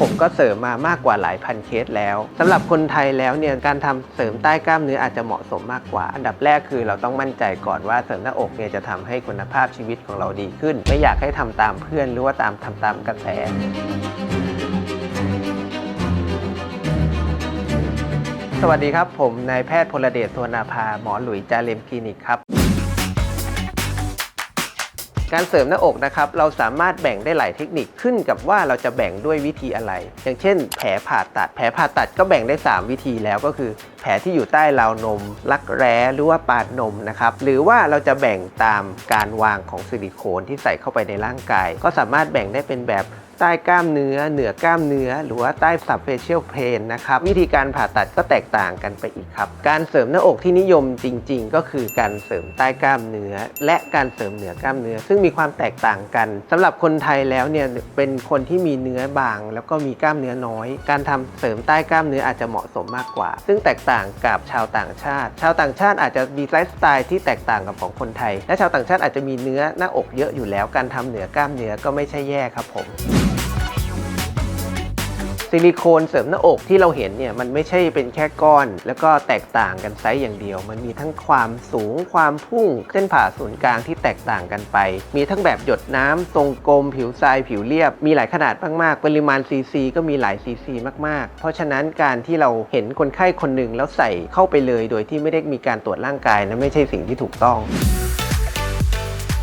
ผมก็เสริมมามากกว่าหลายพันเคสแล้วสำหรับคนไทยแล้วเนี่ยการทำเสริมใต้กล้ามเนื้ออาจจะเหมาะสมมากกว่า อันดับแรกคือเราต้องมั่นใจก่อนว่าเสริมหน้าอกเนี่ยจะทำให้คุณภาพชีวิตของเราดีขึ้น ไม่อยากให้ทำตามเพื่อนหรือว่าตามทำตามกระแสสวัสดีครับ ผมนายแพทย์พลเดชสวนาภาหมอหลุยจาเลมคลินิกครับ การเสริมหน้าอกนะครับเราสามารถแบ่งได้หลายเทคนิคขึ้นกับว่าเราจะแบ่งด้วยวิธีอะไร อย่างเช่น แผลผ่าตัด แผลผ่าตัดก็แบ่งได้ 3 วิธีแล้วก็คือ แผลที่อยู่ใต้ราวนม รักแร้หรือว่าปาดนมนะครับหรือว่าเราจะแบ่งตามการวางของซิลิโคนที่ใส่เข้าไปในร่างกาย ก็สามารถแบ่งได้เป็นแบบ ใต้กล้ามเนื้อ เหนือกล้ามเนื้อ หรือว่าใต้สับเฟเชียลเพนนะครับ วิธีการผ่าตัดก็แตกต่างกันไปอีกครับ การเสริมหน้าอกที่นิยมจริง ๆ ก็คือการเสริมใต้กล้ามเนื้อ และการเสริมเหนือกล้ามเนื้อ ซึ่งมีความแตกต่างกันสำหรับคนไทยแล้วเนี่ยเป็นคนที่มีเนื้อบาง แล้วก็มีกล้ามเนื้อน้อย การทำเสริมใต้กล้ามเนื้ออาจจะเหมาะสมมากกว่า ซึ่งแตกต่างกับชาวต่างชาติ ชาวต่างชาติอาจจะมีไลฟ์สไตล์ที่แตกต่างกับของคนไทย และชาวต่างชาติอาจจะมีเนื้อหน้าอกเยอะอยู่แล้ว การทำเหนือกล้ามเนื้อก็ไม่ใช่แย่ครับผม ซิลิโคนเสริมหน้าอกที่เราเห็นเนี่ยมันไม่ใช่เป็นแค่ก้อน แล้วก็แตกต่างกันไซส์อย่างเดียว มันมีทั้งความสูงความพุ่งเส้นผ่าศูนย์กลางที่แตกต่างกันไป มีทั้งแบบหยดน้ำทรงกลม ผิวทรายผิวเรียบ มีหลายขนาดมาก ๆ ปริมาณซีซีก็มีหลายซีซีมาก ๆ เพราะฉะนั้นการที่เราเห็นคนไข้คนหนึ่งแล้วใส่เข้าไปเลย โดยที่ไม่ได้มีการตรวจร่างกายนั้นไม่ใช่สิ่งที่ถูกต้อง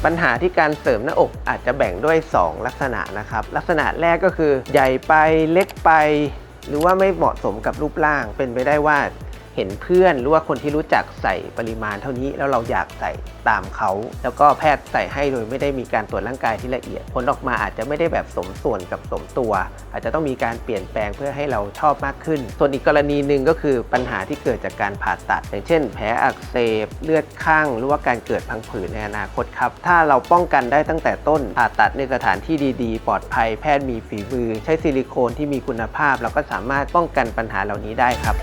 ปัญหาที่การเสริมหน้าอกอาจจะแบ่งด้วย 2 ลักษณะนะครับ ลักษณะแรกก็คือใหญ่ไปเล็กไป หรือว่าไม่เหมาะสมกับรูปร่างเป็นไปได้ว่า เห็นเพื่อนหรือว่าคนที่รู้จักใส่ปริมาณเท่านี้แล้วเราอยากใส่ตามเขา แล้วก็แพทย์ใส่ให้โดยไม่ได้มีการตรวจร่างกายที่ละเอียดผลออกมาอาจจะไม่ได้แบบสมส่วนกับสมตัว อาจจะต้องมีการเปลี่ยนแปลงเพื่อให้เราชอบมากขึ้น ส่วนอีกกรณีหนึ่งก็คือปัญหาที่เกิดจากการผ่าตัด อย่างเช่น แผลอักเสบเลือดข้างหรือว่าการเกิดพังผืดในอนาคตครับถ้าเราป้องกันได้ตั้งแต่ต้นผ่าตัดในสถานที่ดีๆ ปลอดภัยแพทย์มีฝีมือ ใช้ซิลิโคนที่มีคุณภาพ เราก็สามารถป้องกันปัญหาเหล่านี้ได้ครับ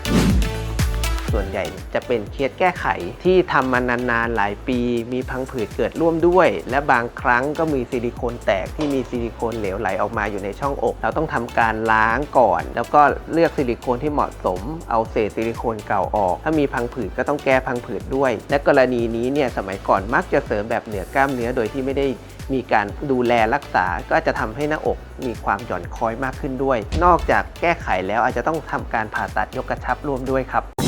ส่วนใหญ่จะเป็นเคสแก้ไขที่ทำมานานๆหลายปี มีพังผืดเกิดร่วมด้วย และบางครั้งก็มีซิลิโคนแตกที่มีซิลิโคนเหลวไหลออกมาอยู่ในช่องอก เราต้องทำการล้างก่อน แล้วก็เลือกซิลิโคนที่เหมาะสม เอาเศษซิลิโคนเก่าออก ถ้ามีพังผืดก็ต้องแก้พังผืดด้วย และกรณีนี้เนี่ยสมัยก่อนมักจะเสริมแบบเหนือกล้ามเนื้อโดยที่ไม่ได้มีการดูแลรักษาก็จะทำให้หน้าอกมีความหย่อนคล้อยมากขึ้นด้วย นอกจากแก้ไขแล้วอาจจะต้องทำการผ่าตัดยกกระชับร่วมด้วยครับ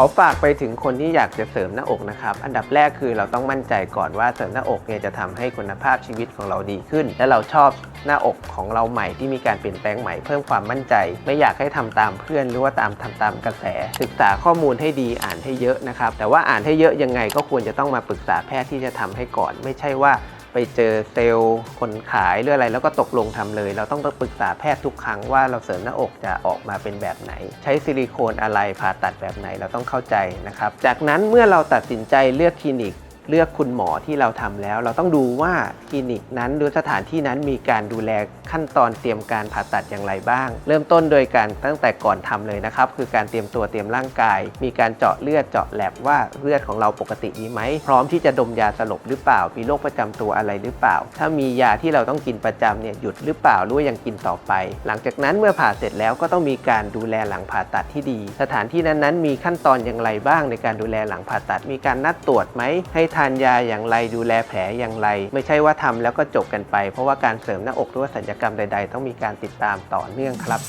อฝากไปถึงคนที่อยากจะเสริมหน้าอกนะครับ อันดับแรกคือเราต้องมั่นใจก่อนว่าเสริมหน้าอกเนี่ยจะทำให้คุณภาพชีวิตของเราดีขึ้น และเราชอบหน้าอกของเราใหม่ที่มีการเปลี่ยนแปลงใหม่เพิ่มความมั่นใจ ไม่อยากให้ทำตามเพื่อนหรือว่าตามทำตามกระแส ศึกษาข้อมูลให้ดีอ่านให้เยอะนะครับ แต่ว่าอ่านให้เยอะยังไงก็ควรจะต้องมาปรึกษาแพทย์ที่จะทำให้ก่อน ไม่ใช่ว่า ไปเจอเซลล์คนขายหรืออะไร แล้วก็ตกลงทำเลย เราต้องปรึกษาแพทย์ทุกครั้งว่าเราเสริมหน้าอกจะออกมาเป็นแบบไหน ใช้ซิลิโคนอะไรผ่าตัดแบบไหนเราต้องเข้าใจนะครับจากนั้นเมื่อเราตัดสินใจเลือกคลินิก เลือกคุณหมอที่เราทำแล้ว เราต้องดูว่าคลินิกนั้นหรือสถานที่นั้นมีการดูแลขั้นตอนเตรียมการผ่าตัดอย่างไรบ้าง เริ่มต้นโดยการตั้งแต่ก่อนทำเลยนะครับ คือการเตรียมตัวเตรียมร่างกาย มีการเจาะเลือดเจาะแลบว่าเลือดของเราปกติดีไหม พร้อมที่จะดมยาสลบหรือเปล่า มีโรคประจำตัวอะไรหรือเปล่า ถ้ามียาที่เราต้องกินประจำเนี่ยหยุดหรือเปล่าหรือว่ายังกินต่อไป หลังจากนั้นเมื่อผ่าเสร็จแล้วก็ต้องมีการดูแลหลังผ่าตัดที่ดี สถานที่นั้นๆ มีขั้นตอนอย่างไรบ้างในการดูแลหลังผ่าตัด มีการนัดตรวจไหมให้ทานยาอย่างไรดูแลแผลอย่างไร ไม่ใช่ว่าทำแล้วก็จบกันไป เพราะว่าการเสริมหน้าอกหรือว่าศัลยกรรมใด ๆ ต้องมีการติดตามต่อเนื่องครับ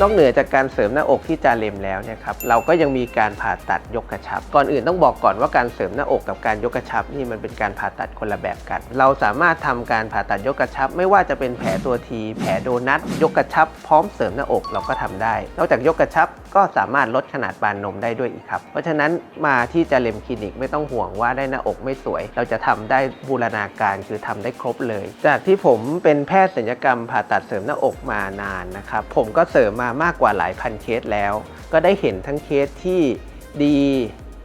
นอกเหนือจากการเสริมหน้าอกที่จาเล็มแล้วเนี่ยครับเราก็ยังมีการผ่าตัดยกกระชับ ก่อนอื่นต้องบอกก่อนว่าการเสริมหน้าอกกับการยกกระชับนี่มันเป็นการผ่าตัดคนละแบบกัน เราสามารถทำการผ่าตัดยกกระชับ ไม่ว่าจะเป็นแผลตัวที แผลโดนัทยกกระชับ พร้อมเสริมหน้าอกเราก็ทำได้ นอกจากยกกระชับก็สามารถลดขนาดปานนมได้ด้วยอีกครับ เพราะฉะนั้นมาที่จาเล็มคลินิกไม่ต้องห่วงว่าได้หน้าอกไม่สวย เราจะทำได้บูรณาการคือทำได้ครบเลย จากที่ผมเป็นแพทย์ศัลยกรรมผ่าตัดเสริมหน้าอกมานานนะครับผมก็เสริมมามากกว่าหลายพันเคสแล้ว ก็ได้เห็นทั้งเคสที่ดี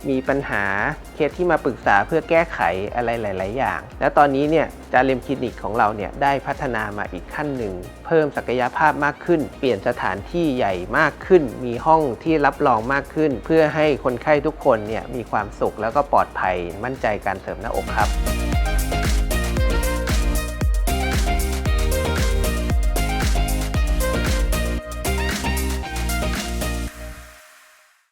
มีปัญหาเคสที่มาปรึกษาเพื่อแก้ไขอะไรหลาย ๆ อย่าง แล้วตอนนี้เนี่ยจาเรมคลินิกของเราเนี่ยได้พัฒนามาอีกขั้นหนึ่ง เพิ่มศักยภาพมากขึ้น เปลี่ยนสถานที่ใหญ่มากขึ้น มีห้องที่รับรองมากขึ้น เพื่อให้คนไข้ทุกคนเนี่ยมีความสุขแล้วก็ปลอดภัยมั่นใจการเสริมหน้าอกครับ